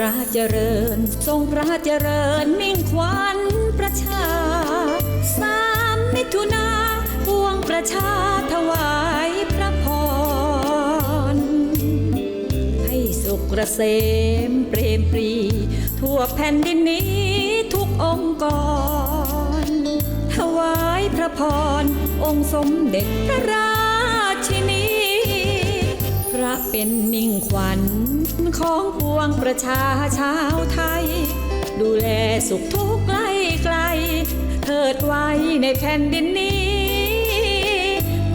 ระเจริญ ทรงพระเจริญมิ่งขวัญประชา สามมิถุนาพวงประชาถวายพระพร ให้สุขเกษมเปรมปรี ทั่วแผ่นดินนี้ทุกองค์กร ถวายพระพรองค์สมเด็จพระรา ระเป็นมิ่งขวัญ ของปวงประชาชาวไทย ดูแลสุขทุกข์ไกลไกลเถิดไว้ในแผ่นดินนี้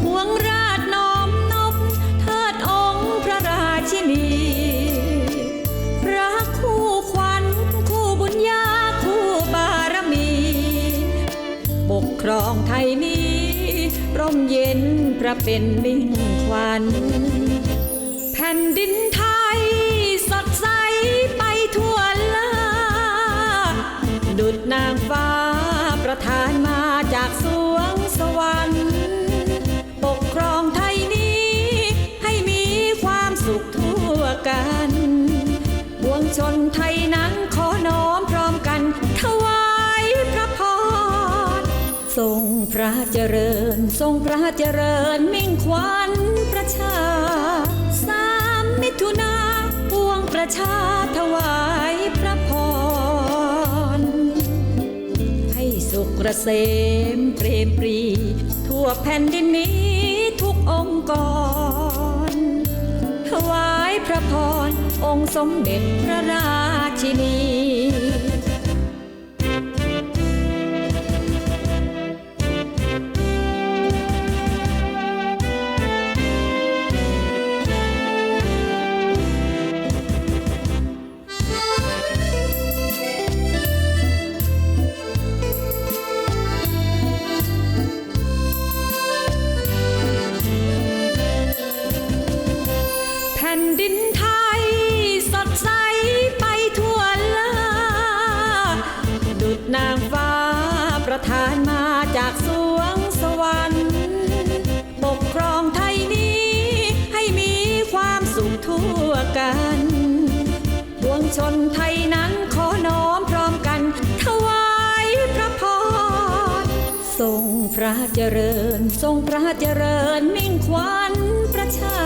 พวงราชน้อมนบเทิดองค์พระราชินีพระคู่ขวัญคู่บุญญาคู่บารมี ปกครองไทยนี้ ร่มเย็นพระเป็นมิ่งขวัญ แผ่นดินไทยสดใสไปทั่วลาดุดนางฟ้าประทานมาจากสวงสวรรค์ปกครองไทยนี้ให้มีความสุขทั่วกันปวงชนไทยนั้นขอน้อมพร้อมกันถวายพระพรทรงพระเจริญ ทรงพระเจริญมิ่งขวัญประชา ประชาถวายพระพร ให้สุขเกษมเปรมปรี ทั่วแผ่นดินนี้ทุกองค์กร ถวายพระพรองค์สมเด็จพระราชินี ชนไทยนั้นขอน้อมพร้อมกัน ถวายพระพรทรงพระเจริญ ทรงพระเจริญมิ่งขวัญประชา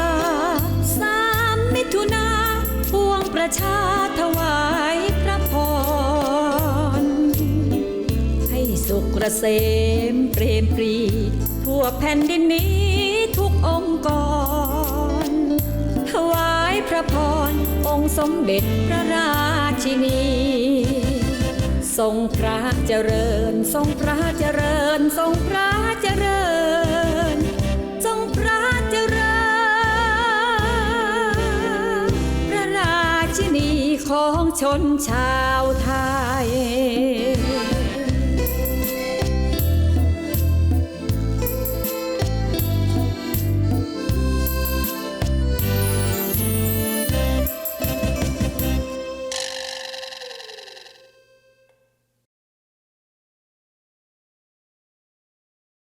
สามมิถุนาพวงประชาถวายพระพร ให้สุขเกษมเปรมปรี ทั่วแผ่นดินนี้ทุกองค์กร ถวายพระพร องค์สมเด็จพระราชินี ทรงพระเจริญ ทรงพระเจริญ ทรงพระเจริญ ทรงพระเจริญ พระราชินีของชนชาวไทย